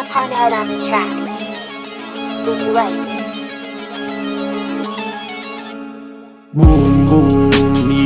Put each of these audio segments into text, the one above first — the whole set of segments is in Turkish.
I out on the track. Does you like? Boom, me.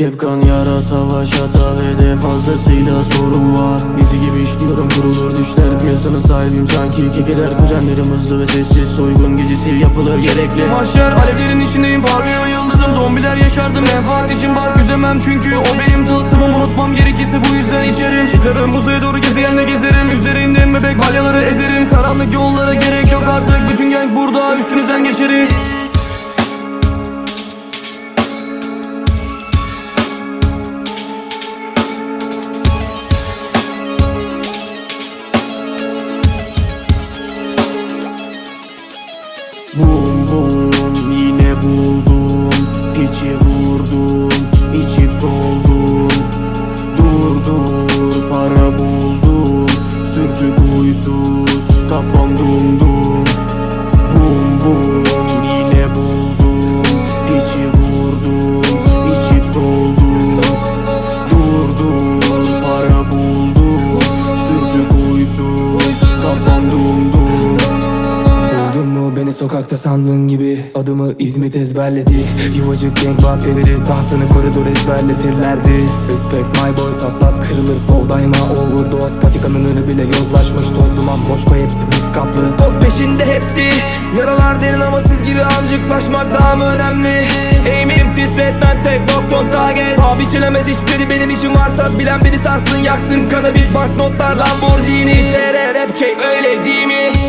Mürekkep kan yara savaş hata ve de fazlasıyla sorun var. Bizi gibi işliyorum kurulur düşler. Piyasanın sahibiyim sanki kekeler kuzenlerim hızlı ve sessiz. Soygun gecesi yapılır gerekli. Mahşer alevlerin içindeyim. Parlıyor yıldızım. Zombiler yaşardım. Menfaat için bak üzemem. Çünkü o benim tılsımım. Unutmam gerekirse bu yüzden içerim. Çıkarım uzaya doğru gezegende gezerim. Üzerinden bebek balyaları ezerim. Karanlık yollara gerek yok artık. Bütün gang burada. Üstünüzden geçeriz boom boom. Sokakta sandığın gibi Adımı İzmit ezberledi. Yuvacık gang bak tahtını koridor ezberletirlerdi. Respect my boys atlas kırılır fall daima overdose Patikanın önü bile yozlaşmış toz duman boşko hepsi buz kaplı. Toz peşinde hepsi Yaralar derin ama siz gibi ancıklaşmak daha mı önemli? Eğimim titretmem tek nokton target. Ha biçilemez hiçbiri benim işim varsa Bilen beni sarsın yaksın. Kanabis banknotlar Lamborghini TR rap öyle değil mi?